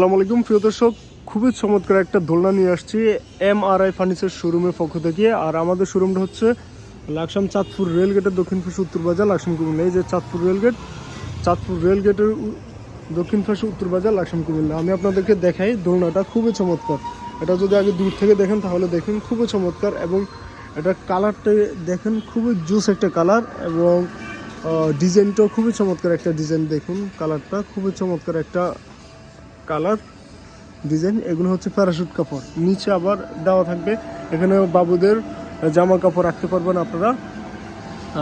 আসসালামু আলাইকুম। প্রিয় দর্শক, খুবই চমৎকার একটা দোলনা নিয়ে আসছি এম আর আই ফার্নিচার শোরুমের পক্ষ থেকে। আর আমাদের শোরুমটা হচ্ছে লাকসাম চাঁদপুর রেলগেটের দক্ষিণ পাশে উত্তর বাজার, লাকসাম কুমিল্লা। এই যে চাঁদপুর রেলগেট চাঁদপুর রেলগেটের দক্ষিণ পাশে উত্তর বাজার, লাকসাম কুমিল্লা। আমি আপনাদেরকে দেখাই দোলনাটা, খুবই চমৎকার। এটা যদি আগে দূর থেকে দেখেন, তাহলে দেখেন খুবই চমৎকার এবং এটা কালারটা দেখেন খুবই জুস একটা কালার এবং ডিজাইনটাও খুবই চমৎকার একটা ডিজাইন। দেখুন, কালারটা খুবই চমৎকার একটা কালার ডিজাইন, এগুলো হচ্ছে প্যারাশুট কাপড়। নিচে আবার দেওয়া থাকবে। এখানে বাবুদের জামা কাপড় রাখতে পারবেন আপনারা।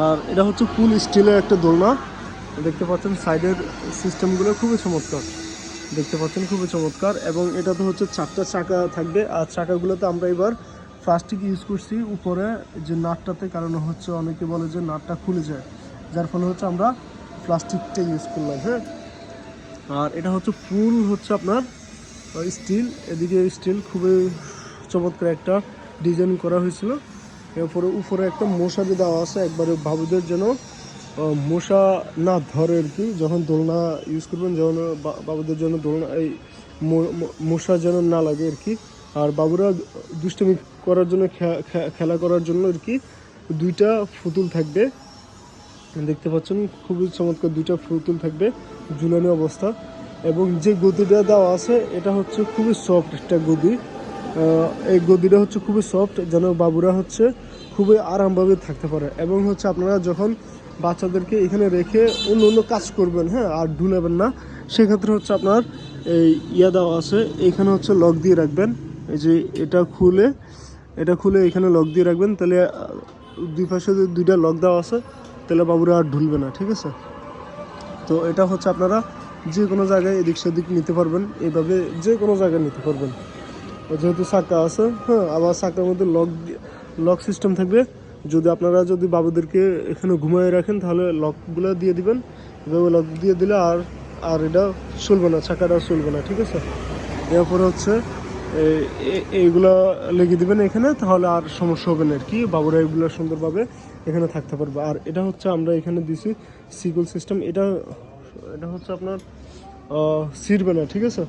আর এটা হচ্ছে ফুল স্টিলের একটা দোলনা। দেখতে পাচ্ছেন সাইডের সিস্টেমগুলো খুবই চমৎকার। দেখতে পাচ্ছেন খুবই চমৎকার। এবং এটাতে হচ্ছে চারটা চাকা থাকবে। আর চাকাগুলোতে আমরা এবার প্লাস্টিক ইউজ করছি। উপরে যে নাটটাতে, কারণ হচ্ছে অনেকে বলে যে নাটটা খুলে যায়। যার ফলে হচ্ছে আমরা প্লাস্টিকটা ইউজ করলাম হ্যাঁ? আর এটা হচ্ছে ফুল হচ্ছে আপনার স্টিল, এদিকে স্টিল খুবই চমৎকার একটা ডিজাইন করা হয়েছিল। এরপরে উপরে একটা মশারি দেওয়া আছে, একবারে বাবুদের যেন মশা না ধরে আর কি, যখন দোলনা ইউজ করবেন, যখন বাবুদের জন্য দোলনা, এই মশা যেন না লাগে আর কি। আর বাবুরা দুষ্টমি করার জন্য খেলা করার জন্য আর কি দুইটা ফুতুল থাকবে। দেখতে পাচ্ছেন, খুবই চমৎকার দুইটা পুতুল থাকবে, ঝুলানো অবস্থা। এবং যে গদিটা দেওয়া আছে, এটা হচ্ছে খুবই সফট একটা গদি। এই গদিটা হচ্ছে খুবই সফট যেন বাবুরা হচ্ছে খুবই আরামভাবে থাকতে পারে। এবং হচ্ছে আপনারা যখন বাচ্চাদেরকে এখানে রেখে অন্য অন্য কাজ করবেন হ্যাঁ আর ঢুলাবেন না, সেক্ষেত্রে হচ্ছে আপনার এই ইয়া দেওয়া আছে, এখানে হচ্ছে লক দিয়ে রাখবেন। এই যে এটা খুলে এটা খুলে এখানে লক দিয়ে রাখবেন, তাহলে দুই পাশে দুইটা লক দেওয়া আছে তাহলে বাবুরা আর ঢুলবে না, ঠিক আছে? তো এটা হচ্ছে আপনারা যে কোনো জায়গায় এদিক সেদিক নিতে পারবেন, এইভাবে যে কোনো জায়গায় নিতে পারবেন। যেহেতু চাকা আছে হ্যাঁ আবার চাকার মধ্যে লক লক সিস্টেম থাকবে। যদি আপনারা যদি বাবুদেরকে এখানে ঘুমিয়ে রাখেন, তাহলে লকগুলো দিয়ে দিবেন। এভাবে লক দিয়ে দিলে আর আর এটা চলবে না চাকাটা চলবে না, ঠিক আছে? এরপরে হচ্ছে এইগুলা লেগে দিবেন এখানে, তাহলে আর সমস্যা হবে না আর কি। বাবুরা এগুলো সুন্দরভাবে এখানে থাকতে পারবে। আর এটা হচ্ছে আমরা এখানে দিছি সিকুল সিস্টেম। এটা এটা হচ্ছে আপনার ছিঁড়বে না ঠিক আছে?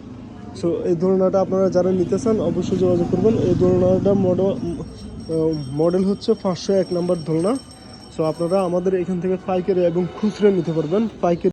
সো এই দোলনাটা আপনারা যারা নিতে চান, অবশ্যই যোগাযোগ করবেন। এই দোলনাটা মডেল মডেল হচ্ছে পাঁচশো এক নাম্বার দোলনা। সো আপনারা আমাদের এখান থেকে পাইকারি এবং খুচরা নিতে পারবেন। পাইকারি